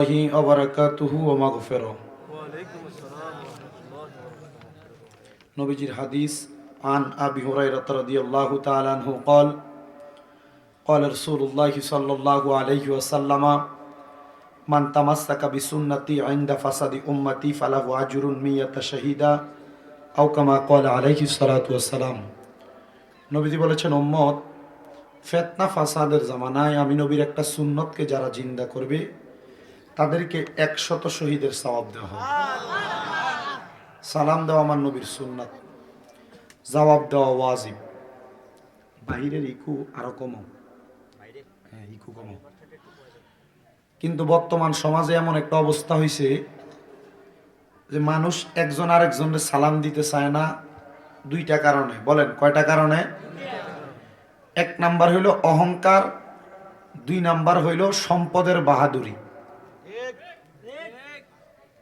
الله وبركاته ومغفره وعليكم السلام ورحمة الله وبركاته নবীজির হাদিস عن أبي هريرة رضي الله تعالى عنه قال قال رسول الله صلى الله عليه وسلم من تمسك بسنتي عند فساد أمتي فله أجر مية شهيدا أو كما قال عليه الصلاة والسلام নবীজি বলেছেন উম্মত ফেতনা ফাসাদের জামানায় আমি নবীর একটা সুন্নতকে যারা জিন্দা করবে তাদেরকে একশত শহীদের সওয়াব দেওয়া হবে সালাম দেওয়া আমার নবীর সুন্নাত। জবাব দেওয়া ওয়াজিব। বাহিরের ইকু আরও কম হ্যাঁ ইকু কিন্তু বর্তমান সমাজে এমন একটা অবস্থা হয়েছে যে মানুষ একজন আরেকজনের সালাম দিতে চায় না দুইটা কারণে। বলেন, কয়টা কারণে? এক নাম্বার হইল অহংকার, দুই নাম্বার হইল সম্পদের বাহাদুরি।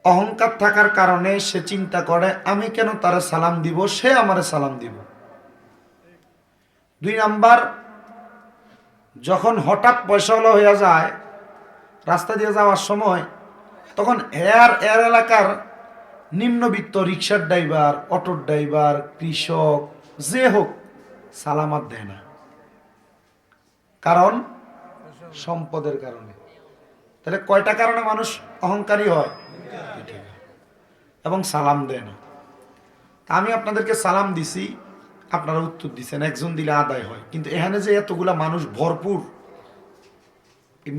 অহংকার থাকার কারণে সে চিন্তা করে, আমি কেন তারা সালাম দিব? সে আমারে সালাম দিব। দুই নাম্বার, যখন হঠাৎ পয়সাওয়ালা হয়ে যায়, রাস্তা দিয়ে যাওয়ার সময়, তখন এর এর এলাকার নিম্নবিত্ত রিক্সার ড্রাইভার অটোর ড্রাইভার, কৃষক, যে হোক, সালামাত দেয় না। কারণ, সম্পদের কারণে। তাহলে কয়টা কারণে মানুষ অহংকারী হয়? এবং সালাম দেয় না। আমি আপনাদেরকে সালাম দিছি, আপনারা উত্তর দিচ্ছেন একজন দিলে আদায় হয়। কিন্তু এখানে যে এতগুলা মানুষ ভরপুর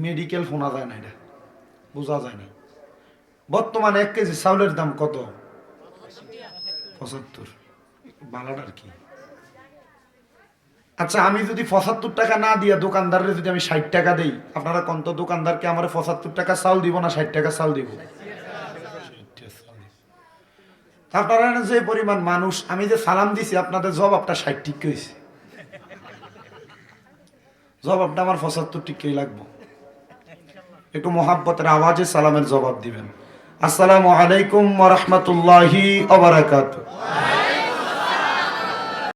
মেডিকেল শোনা যায় না এটা। বোঝা যায় না। বর্তমানে এক কেজি চাউলের দাম কত? পঁচাত্তর। বালাটার কি। আচ্ছা আমি যদি পঁচাত্তর টাকা না দিয়া দোকানদারের যদি আমি ষাট টাকা দেই, আপনারা কত দোকানদারকে আমার পঁচাত্তর টাকা চাউল দিব না, ষাট টাকা চাউল দিব? আপনারা যে পরিমাণ মানুষ, আমি যে সালাম দিছি, আপনাদের জবাবটা ষাট ঠিক হয়েছে। জবাবটা আমার পঁচাত্তর টিকেই লাগবো। একটু মোহাব্বতের আওয়াজে সালামের জবাব দিবেন। আসসালামু আলাইকুম রহমতুল্লাহি অবরাকাত